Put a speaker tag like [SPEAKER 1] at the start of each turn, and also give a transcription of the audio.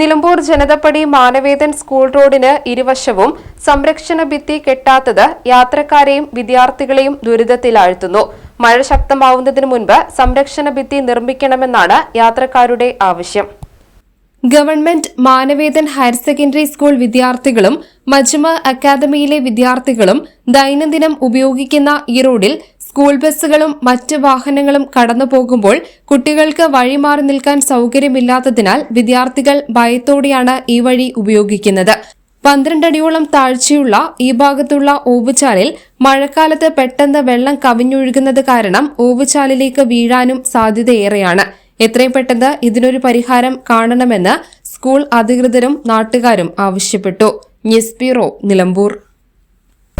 [SPEAKER 1] Nilambur Janathappadi Manavedan school റോഡിന് ഇരുവശവും സംരക്ഷണ ഭിത്തി കെട്ടാത്തത് യാത്രക്കാരെയും വിദ്യാർത്ഥികളെയും ദുരിതത്തിലാഴ്ത്തുന്നു. മഴ ശക്തമാവുന്നതിന് മുൻപ് സംരക്ഷണ ഭിത്തി നിർമ്മിക്കണമെന്നാണ് യാത്രക്കാരുടെ ആവശ്യം. Government Manavedan higher secondary school വിദ്യാർത്ഥികളും മജ്മ അക്കാദമിയിലെ വിദ്യാർത്ഥികളും ദൈനംദിനം ഉപയോഗിക്കുന്ന ഈ റോഡിൽ സ്കൂൾ ബസ്സുകളും മറ്റ് വാഹനങ്ങളും കടന്നു പോകുമ്പോൾ കുട്ടികൾക്ക് വഴിമാറി നിൽക്കാൻ സൗകര്യമില്ലാത്തതിനാൽ വിദ്യാർത്ഥികൾ ഭയത്തോടെയാണ് ഈ വഴി ഉപയോഗിക്കുന്നത്. പന്ത്രണ്ടടിയോളം താഴ്ചയുള്ള ഈ ഭാഗത്തുള്ള ഓവുചാലിൽ മഴക്കാലത്ത് പെട്ടെന്ന് വെള്ളം കവിഞ്ഞൊഴുകുന്നത് കാരണം ഓവുചാലിലേക്ക് വീഴാനും സാധ്യതയേറെയാണ്. എത്രയും പെട്ടെന്ന് ഇതിനൊരു പരിഹാരം കാണണമെന്ന് സ്കൂൾ അധികൃതരും നാട്ടുകാരും ആവശ്യപ്പെട്ടു. News bureau Nilambur.